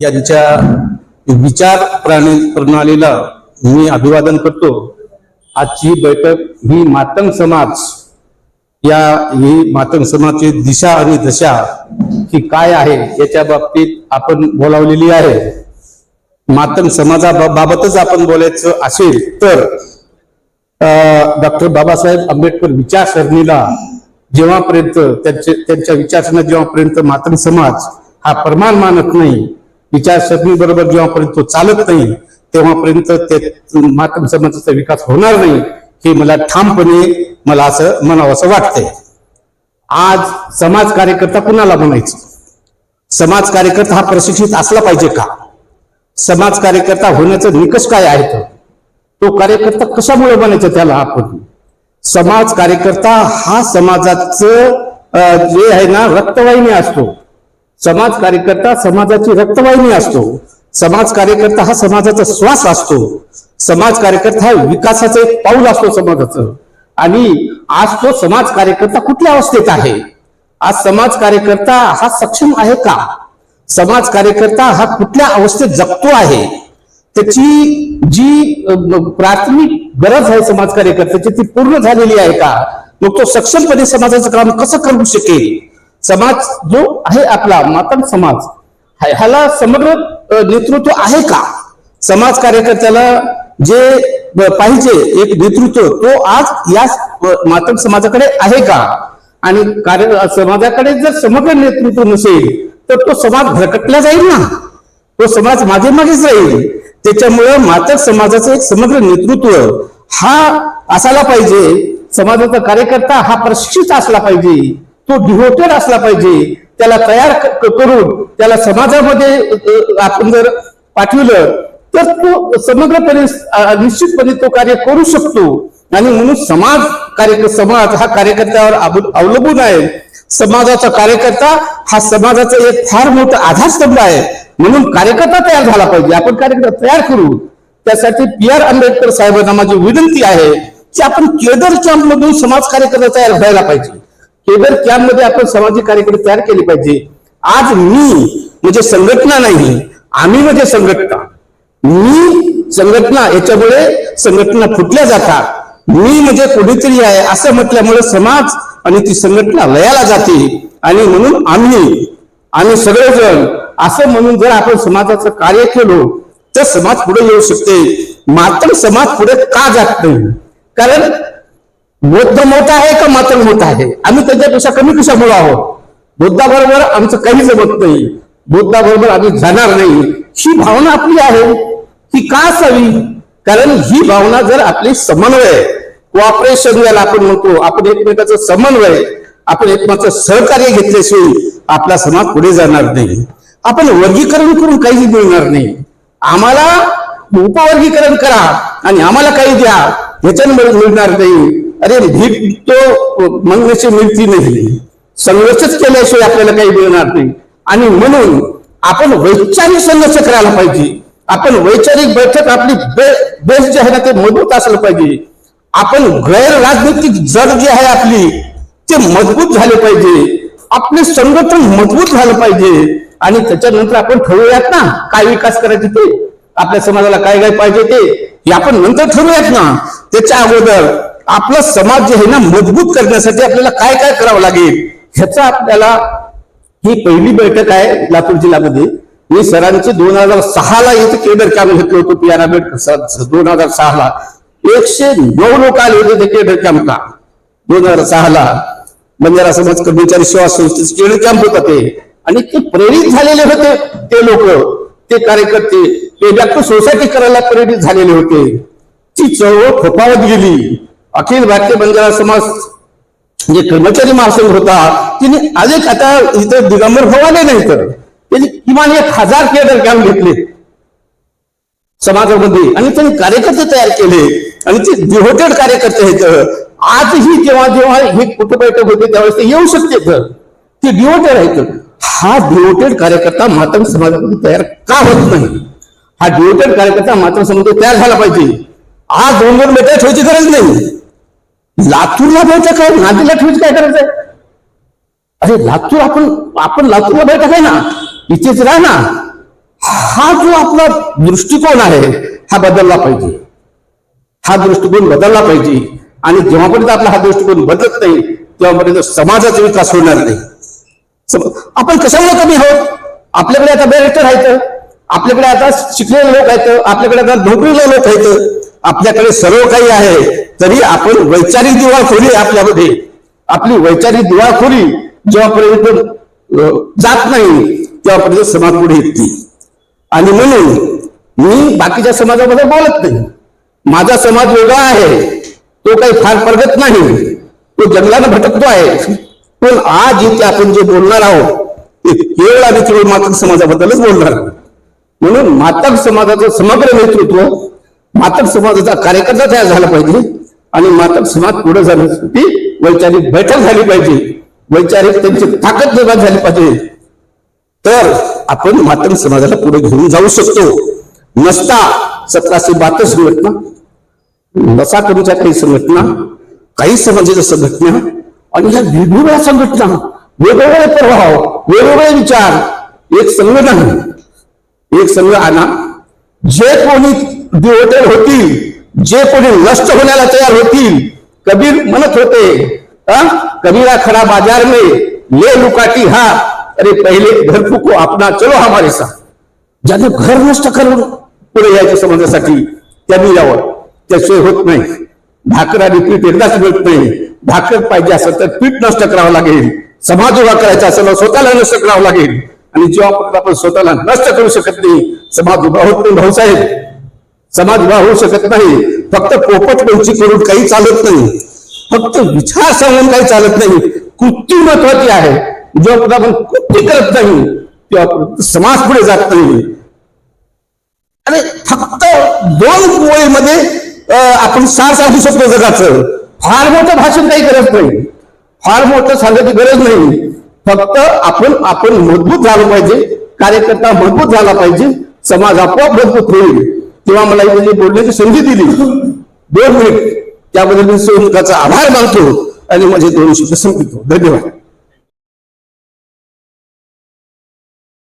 यांच्या विचार प्राणी प्रणालीला मी अभिवादन करतो. आजची बैठक ही मातंग समाज या ही मातंग समाजची दिशा आणि दशा ही काय आहे याच्या बाबतीत आपण बोलावलेली आहे. मातंग समाजाबाबतच आपण बोलायचं असेल तर डॉक्टर बाबासाहेब आंबेडकर विचारसरणीला जेव्हापर्यंत त्यांचे त्यांच्या विचारसरणीला जेव्हापर्यंत मातंग समाज हा प्रमाण मानत नाही विचारसरणी बरोबर जेव्हापर्यंत तो चालत नाही तेव्हापर्यंत ते मातम समाजाचा विकास होणार नाही हे मला ठामपणे मला असं म्हणावं असं वाटतंय. आज समाज कार्यकर्ता कुणाला म्हणायचं? समाज कार्यकर्ता हा प्रशिक्षित असला पाहिजे का? समाज कार्यकर्ता होण्याचा निकष काय आहे तो? तो कार्यकर्ता कशामुळे बनायचं त्याला आपण? समाज कार्यकर्ता हा समाजाचं जे आहे ना रक्तवाहिनी असतो. समाज कार्यकर्ता समाजाची रक्तवाहिनी असतो. समाज कार्यकर्ता हा समाजाचा श्वास असतो. समाज कार्यकर्ता हा विकासाचं एक पाऊल असतो समाजाचं. आणि आज तो समाज कार्यकर्ता कुठल्या अवस्थेत आहे? आज समाज कार्यकर्ता हा सक्षम आहे का? समाज कार्यकर्ता हा कुठल्या अवस्थेत जगतो आहे? त्याची जी प्राथमिक गरज आहे समाज कार्यकर्त्याची ती पूर्ण झालेली आहे का? मग तो सक्षमपणे समाजाचं काम कसं करू शकेल? समाज जो आहे आपला मातंग समाज ह्याला समग्र नेतृत्व आहे का? समाज कार्यकर्त्याला जे पाहिजे एक नेतृत्व तो आज या मातम मातंग समाजाकडे आहे का? आणि कार्य समाजाकडे जर समग्र नेतृत्व नसेल तर तो समाज भरकटला जाईल ना? तो समाज मागे मागेच राहील त्याच्यामुळं मातक समाजाचं एक समग्र नेतृत्व हा असायला पाहिजे. समाजाचा कार्यकर्ता हा प्रशिक्षित असला पाहिजे. तो डिव्होटेड असला पाहिजे त्याला तयार करून त्याला समाजामध्ये आपण जर पाठवलं तर तो समग्रपणे निश्चितपणे तो कार्य करू शकतो. आणि म्हणून समाज कार्य समाज हा कार्यकर्त्यावर अवलंबून आहे. समाजाचा कार्यकर्ता हा समाजाचा एक फार मोठा आधारस्तंभ आहे. म्हणून कार्यकर्ता तयार झाला पाहिजे. आपण कार्यकर्ता तयार करू. त्यासाठी पी आर आंबेडकर साहेबांना माझी विनंती आहे की आपण केदरच्या मधून समाज कार्यकर्ता तयार व्हायला पाहिजे. केदर कॅम्पमध्ये आपण सामाजिक कार्यकर्ते तयार केले पाहिजे आज मी म्हणजे संघटना नाही आम्ही म्हणजे संघटना. मी संघटना याच्यामुळे संघटना फुटल्या जातात. मी म्हणजे कुठेतरी आहे असं म्हटल्यामुळे समाज आणि ती संघटना लयाला जाते. आणि म्हणून आम्ही आम्ही सगळेजण असं म्हणून जर आपण समाजाचं कार्य केलो तर समाज पुढे येऊ शकते. मात्र समाज पुढे का जात नाही? कारण बुद्ध मोठा आहे का मात्र मोठा आहे? आम्ही त्याच्यापेक्षा कमी कशामुळे आहोत? बुद्धाबरोबर आमचं काही जमत नाही. बुद्धाबरोबर आम्ही जाणार नाही. ही भावना आपली आहे. ती का असावी? कारण ही भावना जर आपली समन्वय कोऑपरेशन ज्याला आपण म्हणतो आपण एकमेकाचं समन्वय आपण एकमेकाचं सहकार्य घेतल्याशिवाय आपला समाज पुढे जाणार नाही. आपण वर्गीकरण करून काही मिळणार नाही. आम्हाला उपवर्गीकरण करा आणि आम्हाला काही द्या ह्याच्यामुळे मिळणार नाही. अरे भीक तो मंगण्याची मिळती नाही. संघर्षच केल्याशिवाय आपल्याला काही मिळणार नाही. आणि म्हणून आपण वैचारिक संघर्ष करायला पाहिजे. आपण वैचारिक बैठक आपली बेस जे आहे ना ते मजबूत असलं पाहिजे. आपण गैर राजनैतिक जग जी आहे आपली ते मजबूत झाले पाहिजे. आपले संघटन मजबूत झालं पाहिजे. आणि त्याच्यानंतर आपण ठरवूयात ना काय विकास करायचे ते. आपल्या समाजाला काय काय पाहिजे ते हे आपण नंतर ठरवूयात ना. त्याच्या अगोदर आपला समाज जे आहे ना मजबूत करण्यासाठी आपल्याला काय काय करावं लागेल ह्याचा आपल्याला ही पहिली बैठक आहे लातूर जिल्ह्यामध्ये. मी सरांची दोन हजार सहाला येथे केडर कॅम्प घेतलं होतं पी आर आंबेडकर दोन हजार सहा ला एकशे नऊ लोक आले होते ते केडर कॅम्पला दोन हजार सहाला. म्हणजे बंजारा समाज कर्मचारी सेवा संस्थेचे केडर कॅम्प होता ते. आणि ते प्रेरित झालेले होते ते लोक ते कार्यकर्ते ते व्यक्त सोसायटी करायला प्रेरित झालेले होते. ती चळवळ फोपावत गेली. अखिल भारतीय बंजारा समाज जे कर्मचारी महासंघ होता तिने अनेक आता इथं दिगंबर फवाले नाही तर त्यांनी किमान एक हजार केडर कॅम्प घेतले. समाजामध्ये. आणि त्यांनी कार्यकर्ते तयार केले. आणि ते डिव्होटेड कार्यकर्ते आहेत. आजही जेव्हा जेव्हा हे कुठं बैठक होते त्यावेळेस ते येऊ शकते तर ते डिव्होटेड आहेत. हा डिव्होटेड कार्यकर्ता मातम समाजामध्ये तयार का होत नाही? हा डिव्होटेड कार्यकर्ता मातम समाजामध्ये तयार झाला पाहिजे. आज दोन दोन बैठक ठेवायची गरज नाही. लातूरला बैठक काय? नांदेडला ठेवायची काय करायचंय? अरे लातूर आपण आपण लातूरला बैठक आहे ना? इथेच राह ना. हा जो आपला दृष्टिकोन आहे हा बदलला पाहिजे. हा दृष्टिकोन बदलला पाहिजे. आणि जेव्हापर्यंत आपला हा दृष्टिकोन बदलत नाही तेव्हापर्यंत समाजाचा विकास होणार नाही. आपण कशामुळे कमी आहोत? आपल्याकडे आता बॅरिस्टर राहायचं आपल्याकडे आता शिकलेले लोक आहेत आपल्याकडे आता नोकरीला लोक आहेत. आपल्याकडे सर्व काही आहे. तरी आपण वैचारिक दिवाळखोरी आपल्यामध्ये. आपली वैचारिक दिवाळखोरी जेव्हापर्यंत जात नाही तेव्हापर्यंत समाज पुढे येत नाही. आणि म्हणून मी बाकीच्या समाजामध्ये बोलत नाही. माझा समाज वेगळा आहे. तो काही फार प्रगत नाही. तो जंगलानं भटकतो आहे. पण आज इथे आपण जे बोलणार आहोत ते केवळ आणि केवळ मात्र समाजाबद्दलच बोलणार. आहोत. म्हणून मातक समाजाचं समग्र नेतृत्व मातक समाजाचा कार्यकर्ता तयार झाला पाहिजे आणि मातक समाज पुढे जाण्यासाठी वैचारिक बैठक झाली पाहिजे. वैचारिक त्यांची ताकद निर्माण झाली पाहिजे. तर आपण मातक समाजाला पुढे घेऊन जाऊ शकतो. नसता सतराशे बहात्तर संघटना नसा करूच्या काही संघटना काही समाजाच्या संघटना आणि ह्या वेगवेगळ्या संघटना वेगवेगळे प्रभाव वेगवेगळे विचार एक संघटना. एक संघ आणा. जे कोणी डिवोटेड होतील जे कोणी नष्ट होण्याला तयार होतील कबीर म्हणत होते "अं? कबीरा खडा बाजार में ले लुकाटी हा. अरे पहिले घर फुको आपणा चलो हमारे साथ ज्याने घर नष्ट करून पुढे यायच्या समाजासाठी त्यांनी यावं. त्याशिवाय होत नाही. भाकराने आणि पीठ एकदाच मिळत नाही. भाकर पाहिजे असेल तर पीठ नष्ट करावं लागेल. समाज उभा करायचा असेल स्वतःला नष्ट करावं लागेल. आणि जेव्हा आपण स्वतःला नष्ट करू शकत नाही समाज उभा होत नाही भाऊसाहेब समाज उभा होऊ शकत नाही. फक्त पोपट पंची करून काही चालत नाही. फक्त विचार सांगून काही चालत नाही. कृती महत्वाची आहे. जेव्हा आपण कृती करत नाही तेव्हा समाज पुढे जात नाही. आणि फक्त दोन ओळीमध्ये आपण सार सांगू शकतो जगाचं. फार मोठं भाषण काही गरज नाही. फार मोठं सांगायची गरज नाही. फक्त आपण आपण मजबूत झालं पाहिजे कार्यकर्ता मजबूत झाला पाहिजे समाज आपोआप मजबूत होईल. तेव्हा मला इथे बोलण्याची संधी दिली. दोन मिनिट. त्याबद्दल मी सोनकाचा आभार मानतो आणि माझे दोन शब्द संपितो धन्यवाद.